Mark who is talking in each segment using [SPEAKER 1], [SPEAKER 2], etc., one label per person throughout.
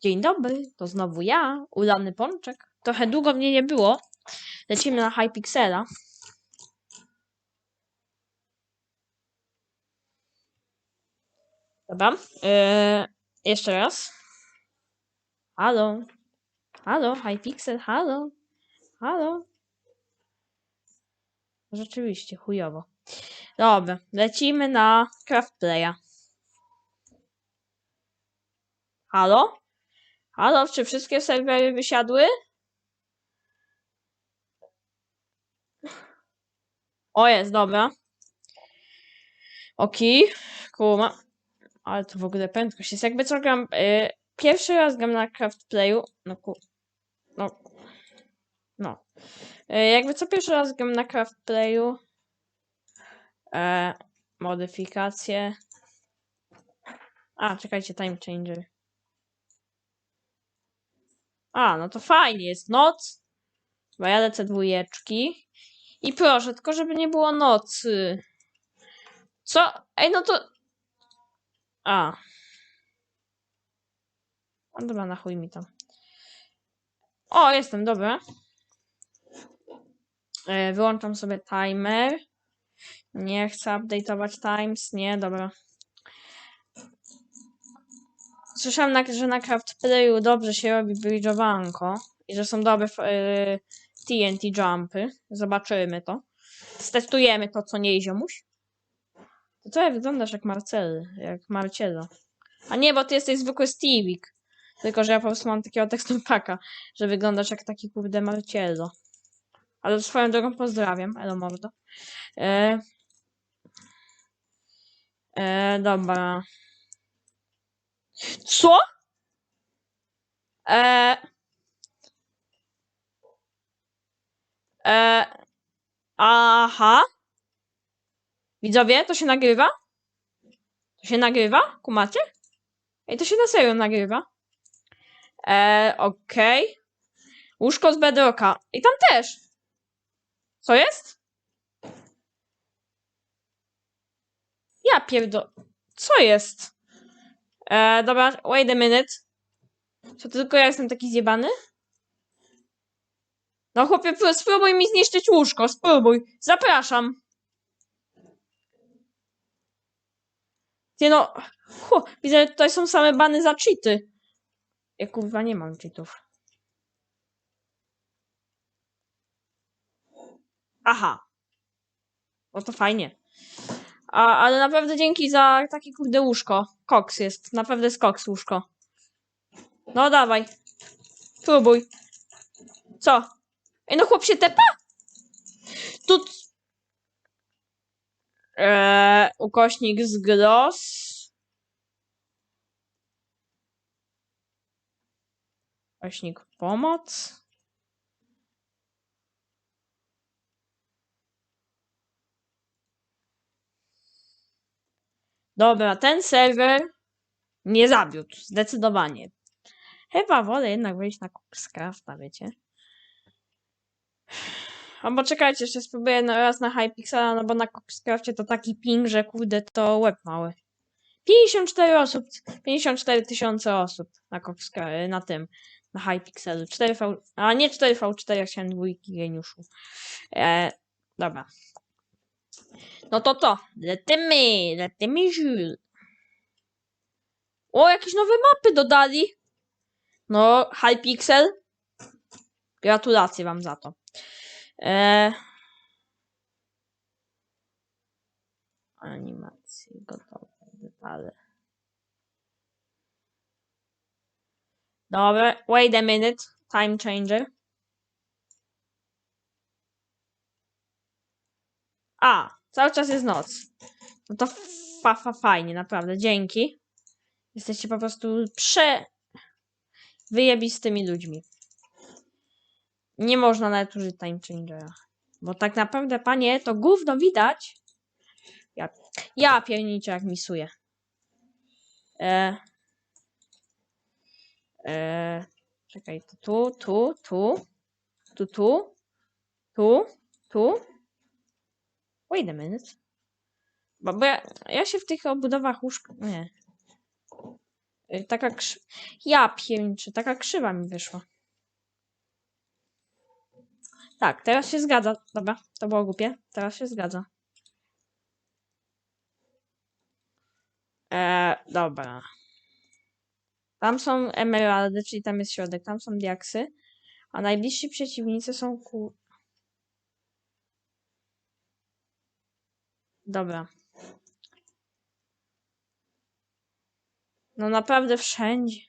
[SPEAKER 1] Dzień dobry, to znowu ja, ulany pączek. Trochę długo mnie nie było. Lecimy na Hypixela. Dobra. Yy, jeszcze raz. Halo. Halo, Hypixel, halo. Halo. Rzeczywiście, chujowo. Dobra, lecimy na Craftplaya. Halo? Halo, czy wszystkie serwery wysiadły? O, jest, dobra. Oki, kuma. Ale to w ogóle prędkość jest. Jakby co gram. y, pierwszy raz gram na Craftplayu. No ku. No. No. Y, jakby co pierwszy raz gram na Craftplayu. E, modyfikacje. A, czekajcie, time changer. A, no to fajnie, jest noc. Bo ja lecę dwójeczki. I proszę, tylko żeby nie było nocy. Co? Ej, no to... A. A dobra, na chuj mi to. O, jestem, dobra. E, wyłączam sobie timer. Nie chcę update'ować times. Nie, dobra. Słyszałem, na, że na Craftplayu dobrze się robi bridge'owanko i że są dobre y, TNT jumpy. Zobaczymy to. Stestujemy to, co nie ziomuś. To trochę wyglądasz jak Marcel, jak Marcielo. A nie, bo ty jesteś zwykły Stevik. Tylko, że ja po prostu mam takiego teksturpaka, że wyglądasz jak taki kurde Marcielo. Ale swoją drogą pozdrawiam, elo mordo. E, e, dobra. Co? E, e, aha. Widzowie, to się nagrywa? To się nagrywa? Kumacie? Ej, to się na serio nagrywa. E, okej. Łóżko z bedrocka. I tam też. Co jest? Ja pierdo... Co jest? E, dobra, wait a minute. Czy tylko ja jestem taki zjebany? No chłopie, pró- spróbuj mi zniszczyć łóżko, spróbuj. Zapraszam. Nie no, hu, widzę, że tutaj są same bany za cheaty. Ja kurwa nie mam cheatów. Aha. No to fajnie. A, ale naprawdę dzięki za takie kurde łóżko. Koks jest. Naprawdę jest koks łóżko. No dawaj. Próbuj. Co? Ej, no chłop się tepa? Tu... Eee, ukośnik z gros. Ukośnik pomoc. Dobra, ten serwer nie zawiódł, zdecydowanie. Chyba wolę jednak wejść na Coxcrafta, wiecie. Albo czekajcie, jeszcze spróbuję raz na Hypixela, no bo na Coxcrafcie to taki ping, że kurde to łeb mały. 54 osób, 54 tysiące osób na Coxcra- na tym, na Hypixelu. 4V, a nie 4V4, jak chciałem dwójki geniuszu. E, dobra. No to to, lecimy, lecimy Jules. O, jakieś nowe mapy dodali. No, Hypixel. Gratulacje wam za to. Eee... Animacje gotowe, detale. Dobra, wait a minute. Time changer. A, cały czas jest noc. No to fa, fa, fajnie, naprawdę. Dzięki. Jesteście po prostu prze... wyjebistymi ludźmi. Nie można nawet użyć time changera. Bo tak naprawdę, panie, to gówno widać. Ja, ja pierniczę jak misuję. E, e, czekaj, to tu, tu, tu, tu, tu, tu, tu. Wait a minute. Bo, bo ja, ja się w tych obudowach łóżka... Nie. y, taka krzywa. Ja pierniczę, taka krzywa mi wyszła. Tak, teraz się zgadza. Dobra, to było głupie. Teraz się zgadza. E, dobra. Tam są emeraldy, czyli tam jest środek, tam są diaksy. A najbliżsi przeciwnicy są ku... Dobra. No naprawdę wszędzie.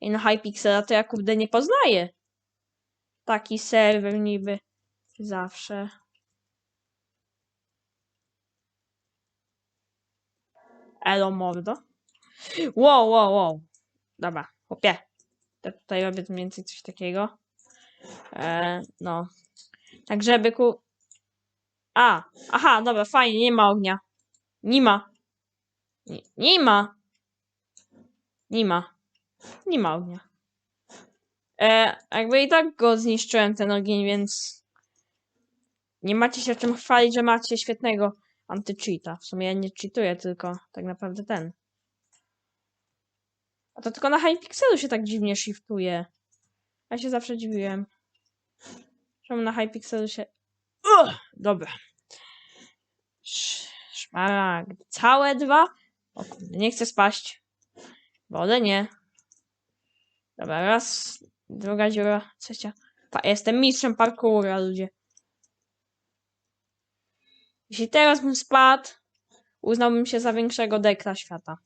[SPEAKER 1] I na Hypixela to ja kurde nie poznaję. Taki serwer niby. Zawsze. Elo mordo. Wow, wow, wow. Dobra, chłopie. Ja tutaj robię mniej więcej coś takiego. E, no. Tak, żeby ku... A, aha, dobra, fajnie, nie ma ognia. Nie ma. Nie, nie ma. Nie ma. Nie ma ognia. E, jakby i tak go zniszczyłem ten ogień, więc nie macie się czym chwalić, że macie świetnego anty-cheata. W sumie ja nie cheatuję, tylko tak naprawdę ten. A to tylko na Hypixelu się tak dziwnie shiftuje. Ja się zawsze dziwiłem. Czemu na Hypixelu się... Ugh, dobra. Sz- Szmaragd. Całe dwa? O nie chcę spaść. Wodę nie. Dobra, raz, druga dziura, trzecia. Pa, jestem mistrzem parkoura, ludzie. Jeśli teraz bym spadł, uznałbym się za większego dekla świata.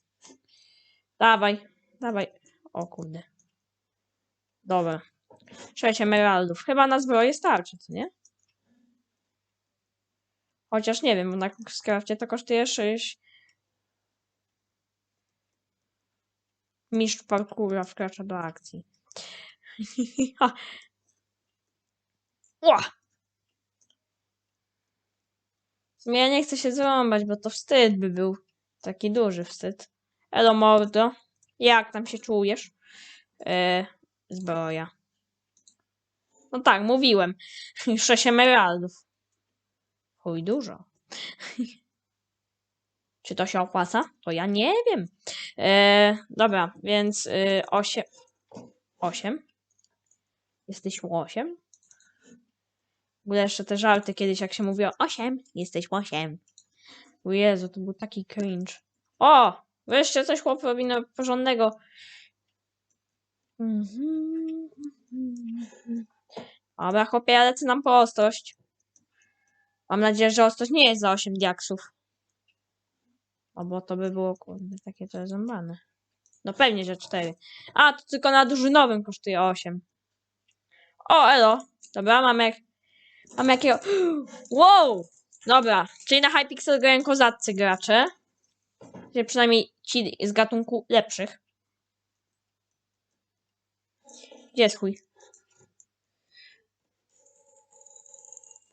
[SPEAKER 1] Dawaj, dawaj. O kurde. Dobra. Sześć emeraldów. Chyba na zbroję starczy, co nie? Chociaż nie wiem, bo na Scrafcie to kosztuje 6. Mistrz parkoura wkracza do akcji. Ła! Ja nie chcę się zrąbać, bo to wstyd by był. Taki duży wstyd. Elo mordo. Jak tam się czujesz? E, zbroja. No tak, mówiłem. 6 emeraldów. Chuj dużo. Czy to się opłaca? To ja nie wiem. E, dobra, więc y, 8. 8. Jesteś łosiem? W ogóle jeszcze te żarty kiedyś, jak się mówiło 8, jesteś łosiem. O Jezu, to był taki cringe. O! Wreszcie coś chłop robi no, porządnego. Mhm. Dobra, chłopie, ja lecę nam po ostrość. Mam nadzieję, że ostrość nie jest za 8 diaksów. O, bo to by było, kurde, takie to zębane. No pewnie, że 4. A, to tylko na drużynowym kosztuje 8. O, elo. Dobra, mamy jak... Mamy jakiego... Wow! Dobra, czyli na Hypixel grają kozaccy gracze. Czyli przynajmniej ci z gatunku lepszych. Gdzie jest chuj?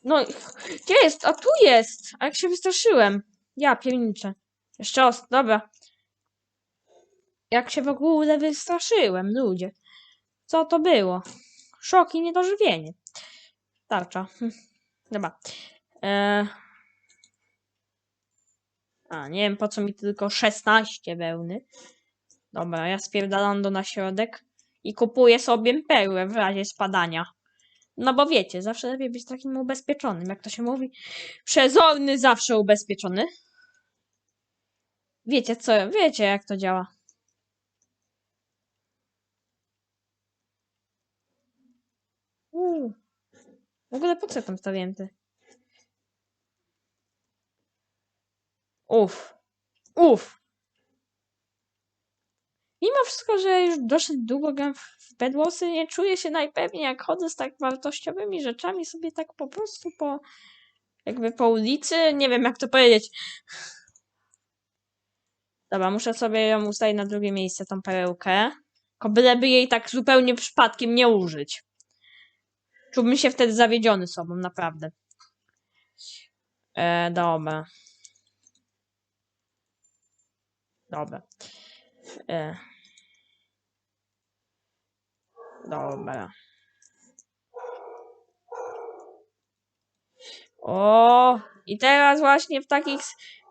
[SPEAKER 1] No, gdzie jest? A tu jest! A jak się wystraszyłem. Ja pierniczę. Jeszcze os... Dobra. Jak się w ogóle wystraszyłem, ludzie. Co to było? Szok i niedożywienie. Tarcza. Hm. Dobra. E... A, nie wiem po co mi tylko 16 wełny. Dobra, ja spierdalam do na środek i kupuję sobie perłę w razie spadania. No bo wiecie, zawsze lepiej być takim ubezpieczonym, jak to się mówi. Przezorny zawsze ubezpieczony. Wiecie co, wiecie jak to działa. Uuu. W ogóle po co tam stawiłem ty? Uff. Uff. Mimo wszystko, że już dosyć długo gram w Bedwasy, nie czuję się najpewniej, jak chodzę z tak wartościowymi rzeczami sobie tak po prostu po jakby po ulicy. Nie wiem, jak to powiedzieć. Dobra, muszę sobie ją ustawić na drugie miejsce, tą perełkę. Tylko byleby jej tak zupełnie przypadkiem nie użyć. Czułbym się wtedy zawiedziony sobą, naprawdę. E, dobra. Dobra. E. Dobra. O, i teraz właśnie w takich,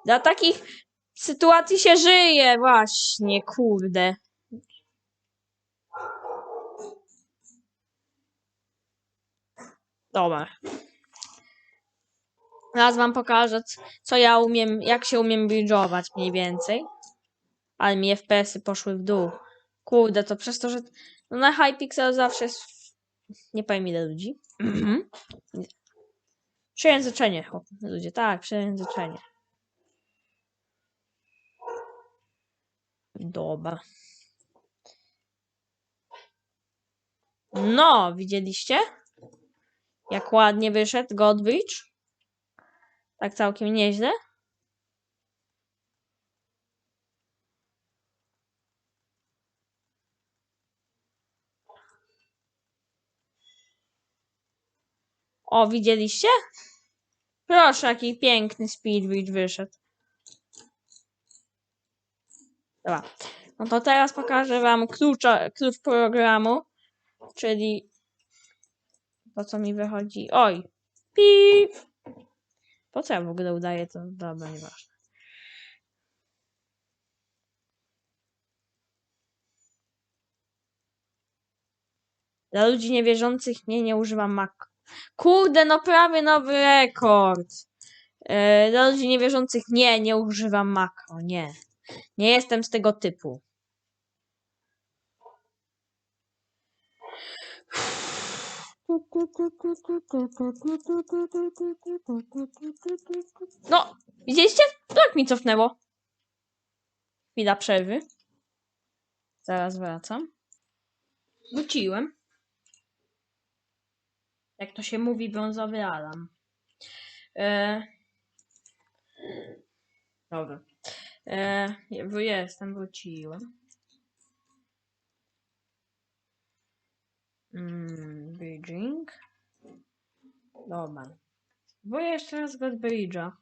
[SPEAKER 1] dla takich sytuacji się żyje, właśnie, kurde. Dobra. Raz wam pokażę, co ja umiem, jak się umiem bridge'ować mniej więcej. Ale mi FPS-y poszły w dół. Kurde, to przez to, że no na Hypixel zawsze jest nie powiem ile ludzi. Mhm. Przejęzyczenie, ludzie, tak, przejęzyczenie. Dobra. No, widzieliście? Jak ładnie wyszedł Godbridge. Tak całkiem nieźle. O, widzieliście? Proszę, jaki piękny Speedbridge wyszedł. Dobra. No to teraz pokażę wam klucza, klucz programu, czyli to, co mi wychodzi. Oj! Pip! Po co ja w ogóle udaję to? Dobra, nieważne. Dla ludzi niewierzących nie, nie używam Mac. Kurde, no prawie nowy rekord. E, dla ludzi niewierzących nie, nie używam Maca. Nie. Nie jestem z tego typu. No, widzieliście? Tak mi cofnęło. Chwila przerwy. Zaraz wracam. Wróciłem. Jak to się mówi, brązowy alarm. E... Dobra. E... Jestem, wróciłem. Mm, bridging. Dobra. Bo jeszcze raz God Bridge'a.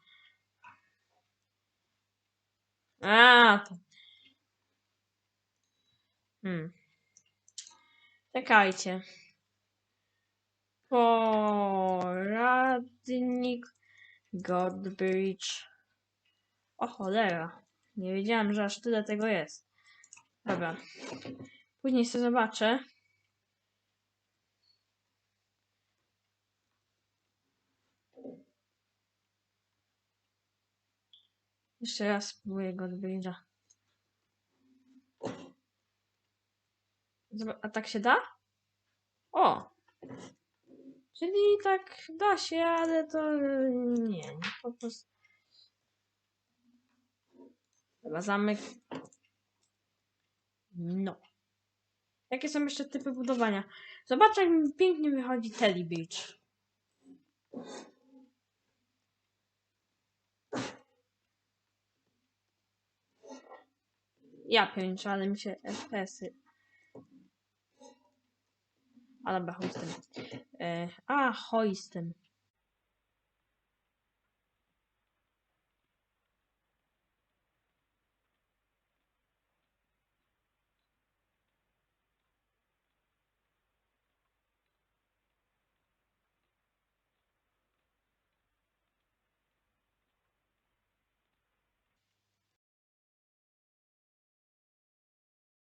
[SPEAKER 1] A, to. Hmm. Czekajcie. Poradnik Godbridge. O cholera. Nie wiedziałem, że aż tyle tego jest. Dobra. Później sobie zobaczę. Jeszcze raz spróbuję. Zob- A tak się da? O! Czyli tak da się, ale to nie, nie po prostu. Chyba zamek. No. Jakie są jeszcze typy budowania? Zobacz, jak mi pięknie wychodzi Telly Beach. Ja pięć, ale mi się FPS-y. Z tym. E, a, tym.